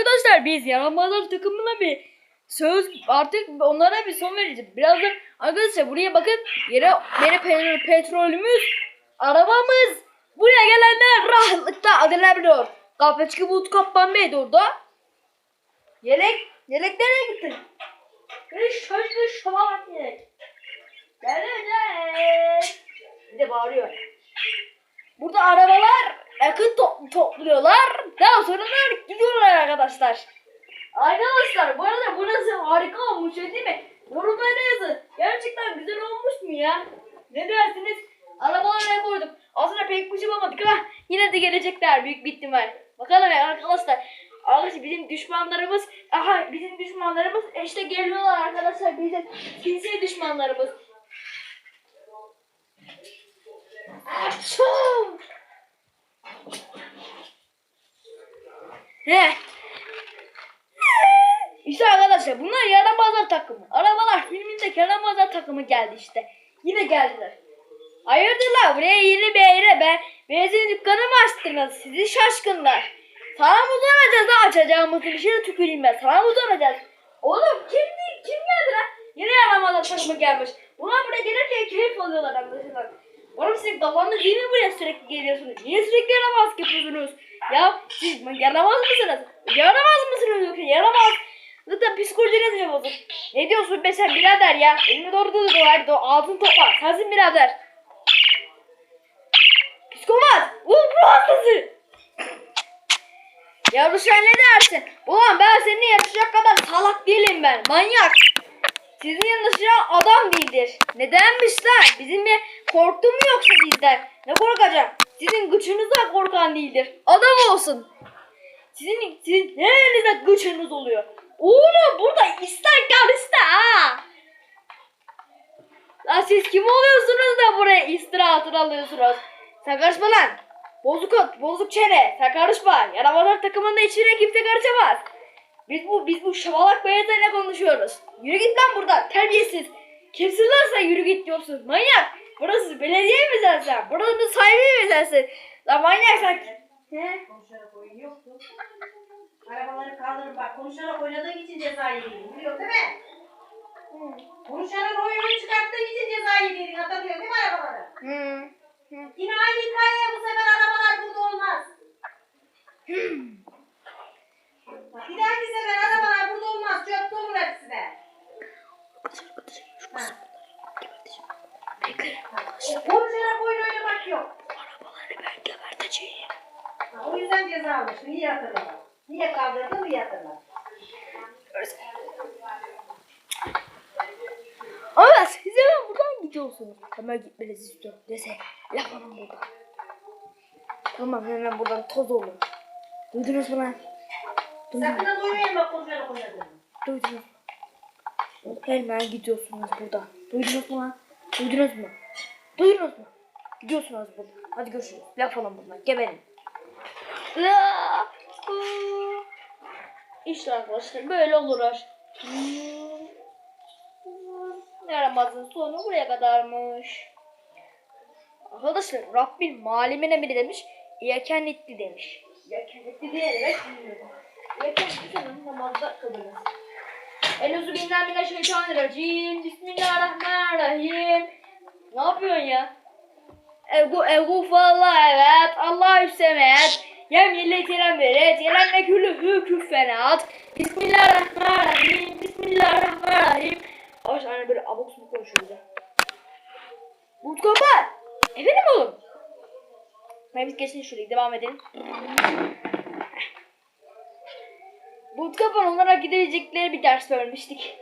Arkadaşlar biz yaramazlar takımına bir söz artık onlara bir son vereceğiz. Birazdan arkadaşlar buraya bakın yere yere pe- petrolümüz, arabamız. Buraya gelenler rahatlıkla alabiliyor. Kahveci bulut kaplan bey de orada. Yelek, yelek nereye gitti? Kış kış kış şabalak yelek. Gelecek. Bir de bağırıyor. Burada arabalar yakıt topluyorlar. Daha sonra da gidiyorlar arkadaşlar. Arkadaşlar bu arada burası harika olmuş ya değil mi? Yorumlara yazın. Gerçekten güzel olmuş mu ya? Ne dersiniz? Arabalara koyduk. Aslında pek bir şey bulamadık ama yine de gelecekler büyük bir ihtimal. Bakalım ya arkadaşlar. Arkadaşlar bizim düşmanlarımız, aha bizim düşmanlarımız işte geliyorlar arkadaşlar bizim sinsi düşmanlarımız. Açım. He. İşte arkadaşlar bunlar yaramazlar takımı. Arabalar filmindeki yaramazlar takımı geldi işte. Yine geldiler. Hayırdır buraya yeni bir yere ben benzin dükkanı mı? Sizi şaşkınlar. Sana mı ha açacağımızı bir şeye tüküreyim ben. Sana mı soracağız? Oğlum kim kim geldi lan? Yine yaramazlar takımı gelmiş. Bunlar buraya gelirken keyif alıyorlar arkadaşlar. Oğlum sizin kafanız değil mi buraya sürekli geliyorsunuz? Niye sürekli yaramaz yapıyorsunuz? Ya siz yaramaz mısınız? Yaramaz mısınız yoksa yaramaz? Zaten psikolojiniz mi bozuk? Ne diyorsun be sen birader ya? Elini doğru dur hadi do ağzını topla. Sensin birader. Psikopat! Vur bu hastası! Yavru sen ne dersin? Ulan ben seninle yarışacak kadar salak değilim ben. Manyak. Sizin yanınızda adam değildir. Nedenmiş lan? Bizim bir korktun mu yoksa bizden? Ne korkacak? Sizin gücünüzden korkan değildir. Adam olsun. Sizin, sizin nerenize gücünüz oluyor? Oğlum burada ister kal ister ha. Lan siz kim oluyorsunuz da buraya istirahatını alıyorsunuz? Sen karışma lan. Bozuk bozuk çene. Sen karışma. Yaramazlar takımında içine kimse karışamaz. Biz bu biz bu şabalak beyazlarla konuşuyoruz. Yürü git lan buradan terbiyesiz. Kimsin lan sen yürü git diyorsun. Manyak. Burası belediye mi sen sen? Buranın sahibi mi sensin? Lan manyak sen. He? Konuşarak oyun yoktu. Arabaları kaldırın bak konuşarak oynadığın için ceza yedin. Biliyor değil mi? Konuşarak oyunu çıkarttığın için ceza yedin. Hatırlıyor değil mi arabaları? Hı. Yine aynı hikaye bu sefer arabalar burada olmaz. Bak, Bir dahaki sefer arabalar burada olmaz. Çöp dolur hepsine. Ha. O Konuşarak oyun oynamak yok. Arabaları ben geberteceğim. Ha, O yüzden ceza almış. Niye hatırladın? Niye kaldırdın? Niye hatırladın? Ama siz hemen buradan gidiyorsunuz. Hemen gitmenizi istiyorum dese. Yapalım buradan. Tamam hemen buradan toz olun. Duydunuz mu lan? Duydunuz, Sakın da duymayın bak konuşarak oynadığını. duydunuz mu? Hemen gidiyorsunuz buradan. Duydunuz mu lan? Duydunuz mu? Duydunuz mu? Gidiyorsunuz buradan. Hadi görüşürüz. Yapalım buradan. Geberin. İşte arkadaşlar böyle olurlar. Yaramazın sonu buraya kadarmış. Arkadaşlar Rabbim malimine biri demiş. Yeken itti demiş. Yeken itti diye demek bilmiyorum. Yeken itti namazda kılınır. Enuzu binden bine şeytanirracim. Bismillahirrahmanirrahim. Ne yapıyorsun ya? Egu egu falla evet. Allah üstemet. Yem yille tiren beret. Yelen mekülü küffenat. Bismillahirrahmanirrahim. Bismillahirrahmanirrahim. Ama hani böyle abuk subuk konuşuyoruz ya. Bulut kapat. Efendim oğlum. Ben biz geçsin şuraya devam edelim. Kapan onlara gidebilecekleri bir ders vermiştik.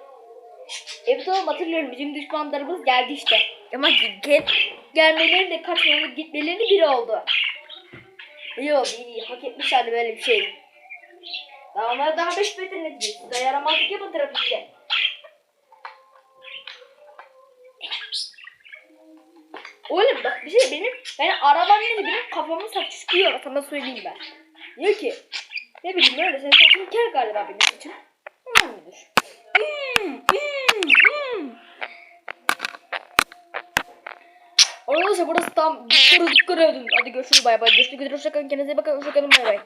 Evet oğlum hatırlıyorum bizim düşmanlarımız geldi işte. Ama gel, gelmeleri de kaçmaları gitmeleri bir oldu. İyi oldu iyi, iyi. hak etmişlerdi böyle bir şey. Daha onlara daha beş metre ne diyecek? Size yaramazlık yapın trafikte. Oğlum bak bir şey benim ben arabam dedi benim kafamın saçı çıkıyor sana söyleyeyim ben. Diyor ki ne bileyim öyle senin saçın kel galiba benim müdür. Hmm, hmm, Arkadaşlar burası tam burası kırıyordum. Hadi görüşürüz bay bay. Görüşmek üzere. Hoşçakalın. Kendinize iyi bakın. Hoşçakalın bay bay.